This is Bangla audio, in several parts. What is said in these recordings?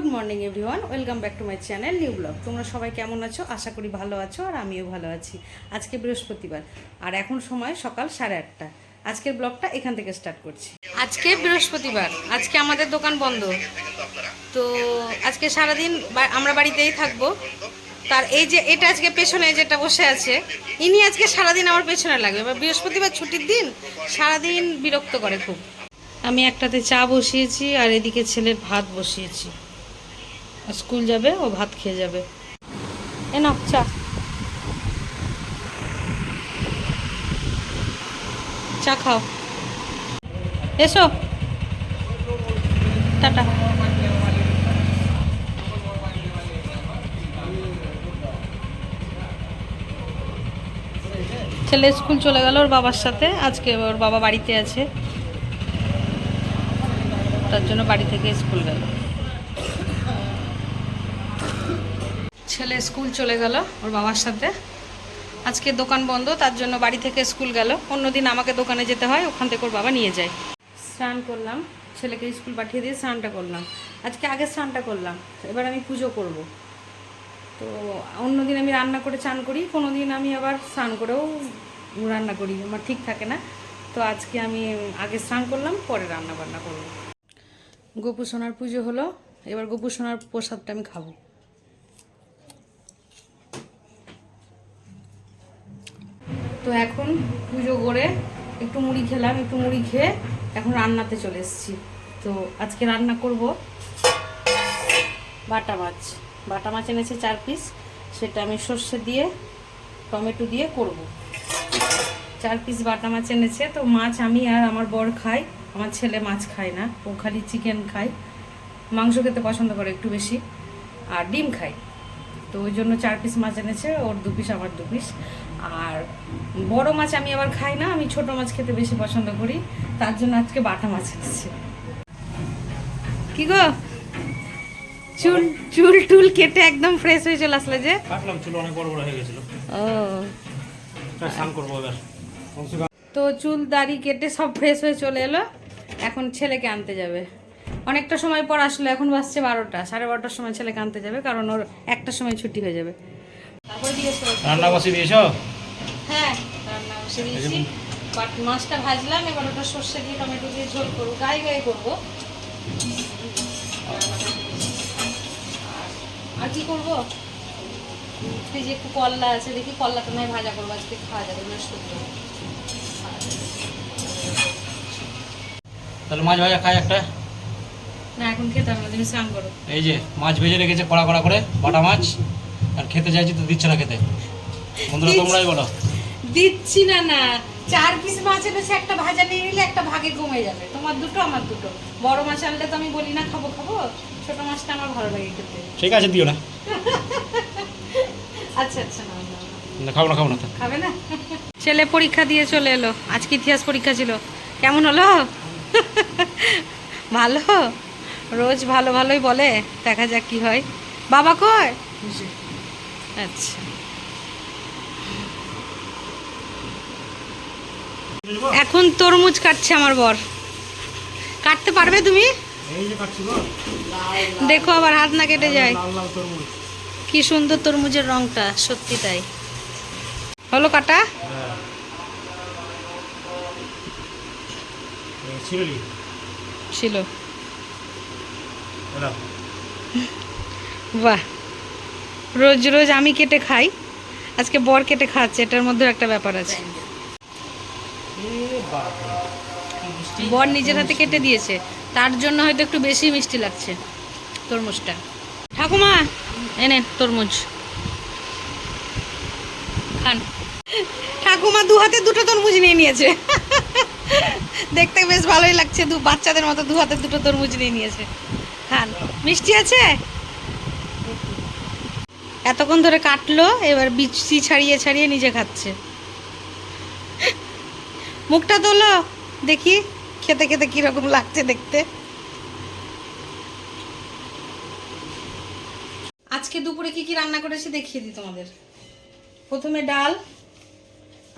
Good morning everyone, welcome back to my channel, new vlog. তোমরা সবাই কেমন আছো? আশা করি ভালো আছো আর আমিও ভালো আছি। আজকে বৃহস্পতিবার, আর এখন সময় সকাল সাড়ে আটটা। আজকের ব্লগটা এখান থেকে স্টার্ট করছি। আজকে বৃহস্পতিবার, আজকে আমাদের দোকান বন্ধ। তো আজকে সারাদিন আমরা বাড়িতেই থাকব। তার এই যে, এটা আজকে পেছনে যেটা বসে আছে, ইনি আজকে সারাদিন আমার পেছনে লাগবে। এবার বৃহস্পতিবার ছুটির দিন, সারাদিন বিরক্ত করে খুব। আমি একটাতে চা বসিয়েছি আর এদিকে ছেলের ভাত বসিয়েছি। স্কুল যাবে ও ভাত খেয়ে যাবে। এ চা। চা খাও। এসো। টাটা। ছেলে স্কুল চলে গেল ওর বাবার সাথে। আজকে ওর বাবা বাড়িতে আছে। তার জন্য বাড়ি থেকে স্কুল গেল। ছেলে স্কুল চলে গেল ওর বাবার সাথে। আজকে দোকান বন্ধ, তার জন্য বাড়ি থেকে স্কুল গেল। অন্যদিন আমাকে দোকানে যেতে হয়, ওখান থেকে ওর বাবা নিয়ে যায়। স্নান করলাম, ছেলেকে স্কুল পাঠিয়ে দিয়ে স্নানটা করলাম। আজকে আগে স্নানটা করলাম এবার আমি পুজো করব। তো অন্যদিন আমি রান্না করে চান করি কোনো দিন আমি আবার স্নান করেও রান্না করি, আমার ঠিক থাকে না। তো আজকে আমি আগে স্নান করলাম, পরে রান্না বান্না করব। গোপু সোনার পুজো হলো, এবার গোপু সোনার প্রসাদটা আমি খাব। তো এখন পুজো করে একটু মুড়ি খেলাম, একটু মুড়ি খেয়ে এখন রান্নাতে চলে এসেছি। তো আজকে রান্না করব বাটা মাছ। বাটা মাছ এনেছে চার পিস, সেটা আমি সর্ষে দিয়ে, টমেটো দিয়ে করব। চার পিস বাটা মাছ এনেছে, তো মাছ আমি আর আমার বর খাই, আমার ছেলে মাছ খায় না, ও খালি চিকেন খায়। মাংস খেতে পছন্দ করে একটু বেশি, আর ডিম খায়। তো ওই জন্য চার পিস মাছ এনেছে, ওর দু পিস, আমার দু পিস। আর বড় মাছ আমি আবার খাই না আমি ছোট মাছ খেতে বেশি পছন্দ করি তার জন্য আজকে বাটা মাছ এনেছে। কি গো? চুল চুল টুল কেটে একদম ফ্রেশ হয়ে চলে আসলে যে? কাটলাম চুল অনেক বড় বড় হয়ে গেছিল। ও। তাই স্নান করব এবার। তো চুল দাড়ি কেটে সব ফ্রেশ হয়ে চলে এলো এখন ছেলেকে আনতে যাবে। অনেকটা সময় পর আসলো এখন বাসছে বারোটা সাড়ে বারোটার সময় ছেলেকে আনতে যাবে কারণ ওর একটা সময় ছুটি হয়ে যাবে। রান্না বসিয়ে দিয়েছ? হ্যাঁ রান্না বসে দিয়েছি। বাট মাছটা ভাজলাম এবার ওটা সর্ষে দিয়ে টমেটো দিয়ে ঝোল করব। গায়ে গায়ে করব। আর কি করব? ফ্রিজে একটু কল্লা আছে দেখি কল্লাটা নয় ভাজা করব। আজকে খাওয়া যাবে বৃহস্পতিবার। তাহলে মাছ ভাজা খাই একটা? না এখন খেতে হবে না তুমি স্নান করো। এই যে মাছ ভেজে রেখেছে কড়া কড়া করে বাটা মাছ। আর খেতে চাইছি তো দিচ্ছে না খেতে। বন্ধুরা তোমরাই বলো। দিচ্ছি না না। চার পিস মাছ এনেছে একটা ভাজা নিয়ে নিলে একটা ভাগে কমে যাবে। তোমার দুটো আমার দুটো। বড় মাছ আনলে তো আমি বলি না খাব খাব। ছোট মাছটা আমার ভালো লাগে খেতে। ঠিক আছে দিও না। আচ্ছা আচ্ছা না না, না। না, খাব না খাব না খাবে না? ছেলে পরীক্ষা দিয়ে চলে এলো। আজকে ইতিহাস পরীক্ষা ছিল। কেমন হলো? ভালো? রোজ ভালো ভালোই বলে। দেখা যাক কি হয়। বাবা কয় আচ্ছা। এখন তরমুজ কাটছে আমার বর। কাটতে পারবে তুমি? দেখো আবার হাত না কেটে যায়। কি সুন্দর তরমুজের রংটা সত্যি তাই। হলো কাটা? হ্যাঁ। ছিল বাহ। রোজ রোজ আমি কেটে খাই। আজকে বর কেটে খাচ্ছে, এটার মধ্যে একটা ব্যাপার আছে। বর নিজের হাতে কেটে দিয়েছে, তার জন্য হয়তো একটু বেশি মিষ্টি লাগছে তরমুজটা। ঠাকুমা এনে তরমুজ। খান। ঠাকুমা দু হাতে দুটো তরমুজ নিয়ে নিয়েছে। দেখতে বেশ ভালোই লাগছে, দু বাচ্চাদের মতো দু হাতে দুটো তরমুজ নিয়ে নিয়েছে। খান, মিষ্টি আছে? এতক্ষণ ধরে কাটলো, এবার বিচি ছাড়িয়ে ছাড়িয়ে নিজে খাচ্ছে। মুখটা তোলো, দেখি খেতে খেতে কীরকম লাগছে দেখতে। আজকে দুপুরে কি কি রান্না করেছি দেখিয়ে দিই তোমাদের। প্রথমে ডাল,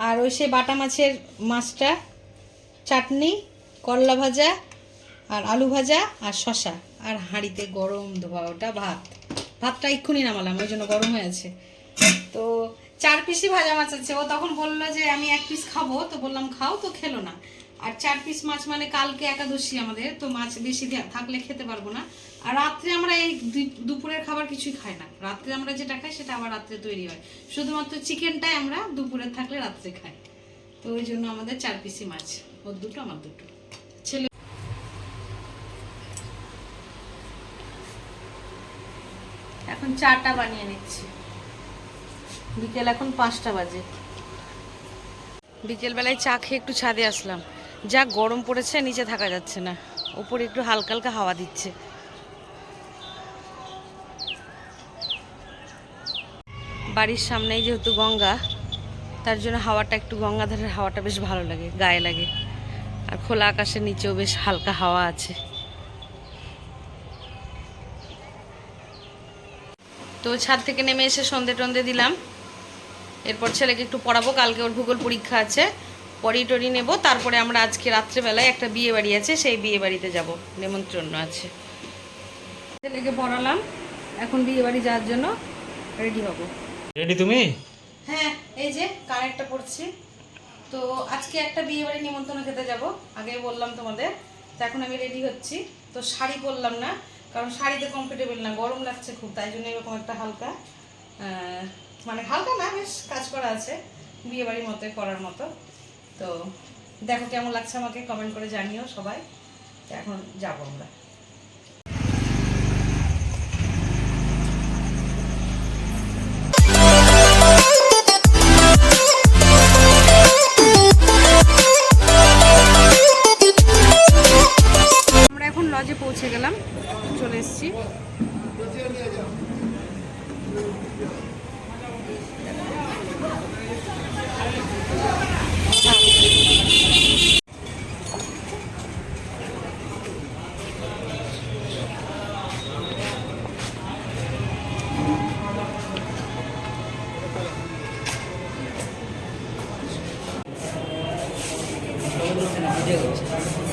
আর ওই সে বাটা মাছের মাছটা, চাটনি, করলা ভাজা, আর আলু ভাজা, আর শশা আর হাঁড়িতে গরম ধোয়া ওটা ভাত। ভাতটা এক্ষুনি নামালাম ওই জন্য গরম হয়ে আছে। তো চার পিসই ভাজা মাছ আছে। ও তখন বলল যে আমি এক পিস খাব, তো বললাম খাও, তো খেলো না। আর চার পিস মাছ মানে কালকে একাদশী আমাদের, তো মাছ বেশি থাকলে খেতে পারব না। আর রাত্রে আমরা এই দুপুরের খাবার কিছুই খাই না। রাত্রে আমরা যেটা খাই, সেটা আবার রাত্রে তৈরি হয়। শুধুমাত্র চিকেনটাই আমরা দুপুরে থাকলে রাত্রে খাই। তো ওই জন্য আমাদের চার পিসি মাছ। ওর দুটো, আমার দুটো ছেলে এখন চাটা বানিয়ে নিচ্ছি। বিকেল এখন পাঁচটা বাজে। বিকেলবেলায় চা খেয়ে একটু ছাদে আসলাম। যা গরম পড়েছে, নিচে থাকা যাচ্ছে না। ওপরে একটু হালকা হালকা হাওয়া দিচ্ছে। বাড়ির সামনেই যেহেতু গঙ্গা, তার জন্য হাওয়াটা একটু গঙ্গাধারের হাওয়াটা বেশ ভালো লাগে, গায়ে লাগে। আর খোলা আকাশের নিচেও বেশ হালকা হাওয়া আছে। তো ছাদ থেকে নেমে এসে সন্ধে টন্ধে দিলাম। এরপর ছেলেকে একটু পড়াবো কালকে ওর ভূগোল পরীক্ষা আছে। পড়ি টরি নেব তারপরে আমরা আজকে রাত্রেবেলায় একটা বিয়ে বাড়ি আছে সেই বিয়ে বাড়িতে যাব নেমন্ত্রণ আছে। ছেলেকে পড়ালাম এখন বিয়ে বাড়ি যাওয়ার জন্য রেডি হব। রেডি তুমি? হ্যাঁ এই যে কানেরটা পড়ছি। তো আজকে একটা বিয়ে বাড়ি নিমন্ত্রণ খেতে যাব আগে বললাম তোমাদের তো এখন আমি রেডি হচ্ছি। তো শাড়ি পরলাম না কারণ শাড়িতে কমফোর্টেবল না, গরম লাগছে খুব, তাই জন্য এরকম একটা হালকা মানে হালকা না, বেশ কাজ করা আছে বিয়ে বাড়ির মতোই করার মতো। তো দেখো কেমন লাগছে আমাকে কমেন্ট করে জানিও সবাই। এখন যাব আমরা আমরা। সামনে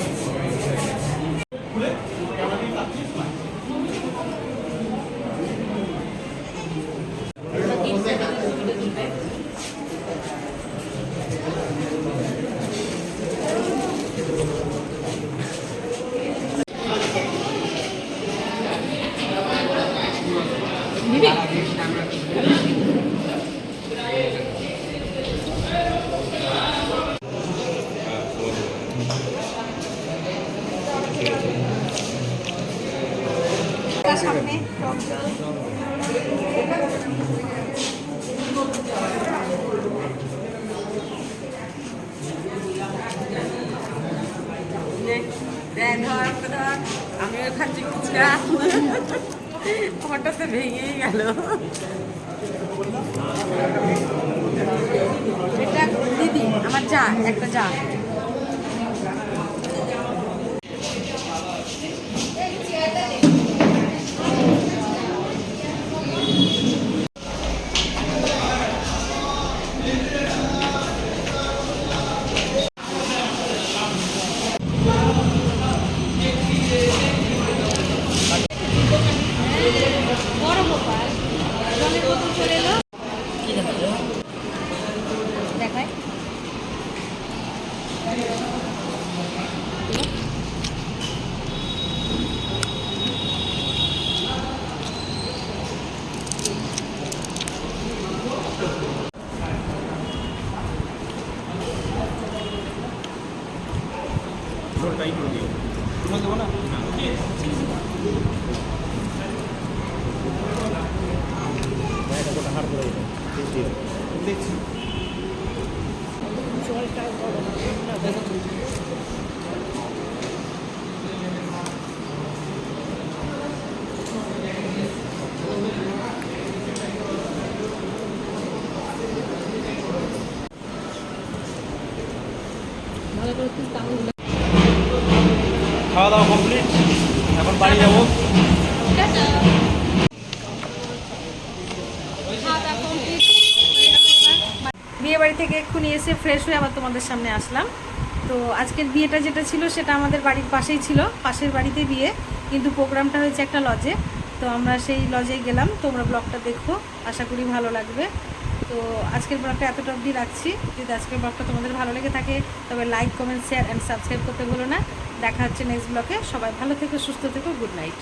আমারটা তো ভেঙেই গেল। এটা দিদি আমার যা একটা যা বড় গোপাল জলের বোতল চলে এলো দেখায় ভালো করে তুই তাহলে খাওয়া দাওয়া কমপ্লিট এখন বাড়ি যাব? বাড়ি থেকে এক্ষুনি এসে ফ্রেশ হয়ে আবার তোমাদের সামনে আসলাম। তো আজকের বিয়েটা যেটা ছিল সেটা আমাদের বাড়ির পাশেই ছিল, পাশের বাড়িতে বিয়ে, কিন্তু প্রোগ্রামটা হয়েছে একটা লজে। তো আমরা সেই লজে গেলাম, তোমরা ব্লগটা দেখো, আশা করি ভালো লাগবে। তো আজকের ব্লগটা এতটা অবধি রাখছি। যদি আজকের ব্লগটা তোমাদের ভালো লেগে থাকে, তবে like comment share and subscribe করতে ভুলো না। দেখা হচ্ছে নেক্সট ব্লগে সবাই ভালো থেকো, সুস্থ থেকো গুড নাইট